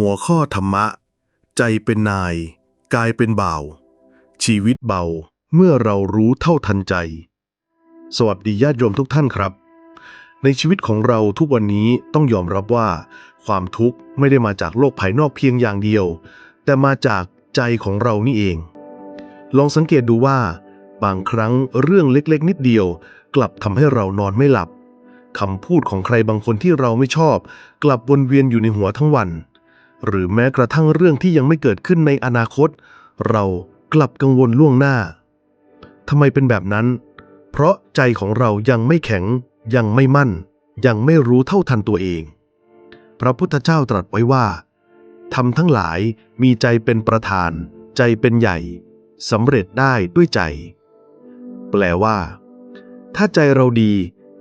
หัวข้อธรรมะ ใจเป็นนาย กายเป็นบ่าว ชีวิตเบาเมื่อเรารู้เท่าทันใจ สวัสดีญาติโยมทุกท่านครับ ในชีวิตของเราทุกวันนี้ต้องยอมรับว่า ความทุกข์ไม่ได้มาจากโลกภายนอกเพียงอย่างเดียว แต่มาจากใจของเรานี่เอง ลองสังเกตดูว่า บางครั้งเรื่องเล็กๆ นิดเดียว กลับทำให้เรานอนไม่หลับคำพูดของใครบางคนที่เราไม่ชอบ กลับวนเวียนอยู่ในหัวทั้งวัน หรือแม้กระทั่งเรื่องที่ยังไม่เกิดขึ้นในอนาคต เรากลับกังวลล่วงหน้าทำไมเป็นแบบนั้น เพราะใจของเรายังไม่แข็ง ยังไม่มั่น ยังไม่รู้เท่าทันตัวเอง พระพุทธเจ้าตรัสไว้ว่าทำทั้งหลายมีใจเป็นประธาน ใจเป็นใหญ่สำเร็จได้ด้วยใจ แปลว่า ถ้าใจเราดี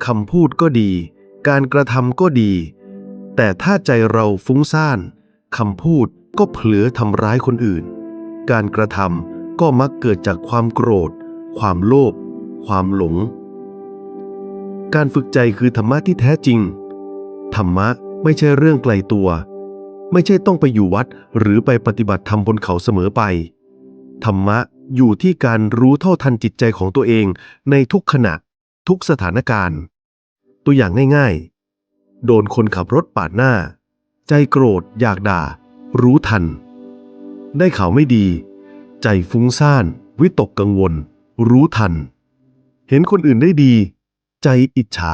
คำพูดก็ดี การกระทำก็ดี แต่ถ้าใจเราฟุ้งซ่าน คำพูดก็เผลอทำร้ายคนอื่น การกระทำก็มักเกิดจากความโกรธ ความโลภ ความหลง การฝึกใจคือธรรมะที่แท้จริง ธรรมะไม่ใช่เรื่องไกลตัว ไม่ใช่ต้องไปอยู่วัดหรือไปปฏิบัติธรรมบนเขาเสมอไป ธรรมะอยู่ที่การรู้เท่าทันจิตใจของตัวเองในทุกขณะ ทุกสถานการณ์ ตัวอย่างง่าย ๆ โดนคนขับรถปาดหน้า ใจโกรธอยากด่า รู้ทัน ได้ข่าวไม่ดี ใจฟุ้งซ่าน วิตกกังวล รู้ทัน เห็นคนอื่นได้ดี ใจอิจฉา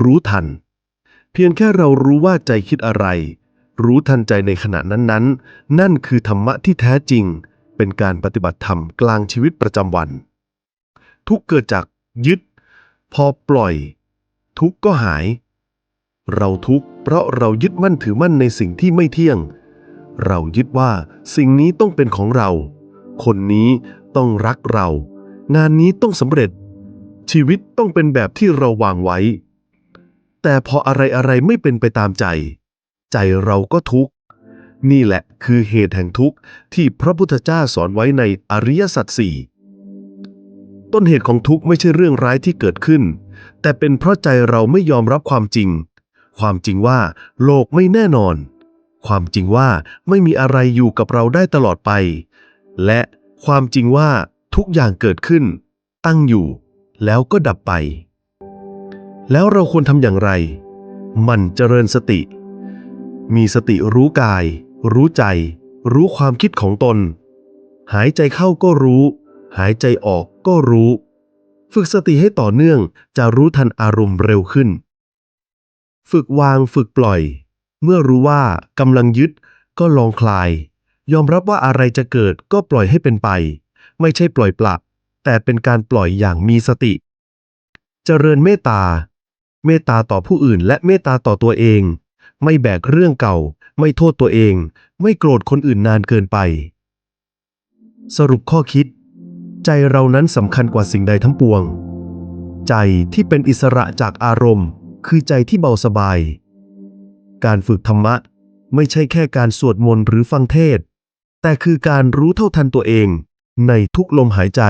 รู้ทัน เพียงแค่เรารู้ว่าใจคิดอะไร รู้ทันใจในขณะนั้นๆนั่นคือธรรมะที่แท้จริง เป็นการปฏิบัติธรรมกลางชีวิตประจำวัน ทุกเกิดจากยึด พอปล่อย ทุกก็หาย เราทุกข์เพราะเรายึดมั่นถือมั่นในสิ่งที่ไม่เที่ยง เรายึดว่าสิ่งนี้ต้องเป็นของเรา คนนี้ต้องรักเรา งานนี้ต้องสำเร็จ ชีวิตต้องเป็นแบบที่เราวางไว้ แต่พออะไรอะไรไม่เป็นไปตามใจ ใจเราก็ทุกข์ นี่แหละคือเหตุแห่งทุกข์ที่พระพุทธเจ้าสอนไว้ในอริยสัจสี่ต้นเหตุของทุกข์ไม่ใช่เรื่องร้ายที่เกิดขึ้น แต่เป็นเพราะใจเราไม่ยอมรับความจริง ความจริงว่า โลกไม่แน่นอน ความจริงว่าไม่มีอะไรอยู่กับเราได้ตลอดไป และความจริงว่าทุกอย่างเกิดขึ้น ตั้งอยู่ แล้วก็ดับไป แล้วเราควรทำอย่างไร มันเจริญสติ มีสติรู้กาย รู้ใจ รู้ความคิดของตน หายใจเข้าก็รู้ หายใจออกก็รู้ ฝึกสติให้ต่อเนื่องจะรู้ทันอารมณ์เร็วขึ้น ฝึกวางฝึกปล่อย เมื่อรู้ว่ากำลังยึดก็ลองคลาย ยอมรับว่าอะไรจะเกิดก็ปล่อยให้เป็นไป ไม่ใช่ปล่อยปละแต่เป็นการปล่อยอย่างมีสติ เจริญเมตตา เมตตาต่อผู้อื่นและเมตตาต่อตัวเอง ไม่แบกเรื่องเก่า ไม่โทษตัวเอง ไม่โกรธคนอื่นนานเกินไป สรุปข้อคิด ใจเรานั้นสำคัญกว่าสิ่งใดทั้งปวง ใจที่เป็นอิสระจากอารมณ์ คือใจที่เบาสบาย การฝึกธรรมะไม่ใช่แค่การสวดมนต์หรือฟังเทศ แต่คือการรู้เท่าทันตัวเอง ในทุกลมหายใจ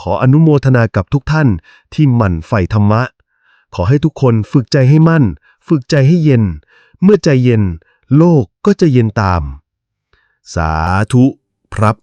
ขออนุโมทนากับทุกท่านที่หมั่นใฝ่ธรรมะ ขอให้ทุกคนฝึกใจให้มั่น ฝึกใจให้เย็น เมื่อใจเย็น โลกก็จะเย็นตาม สาธุ ครับ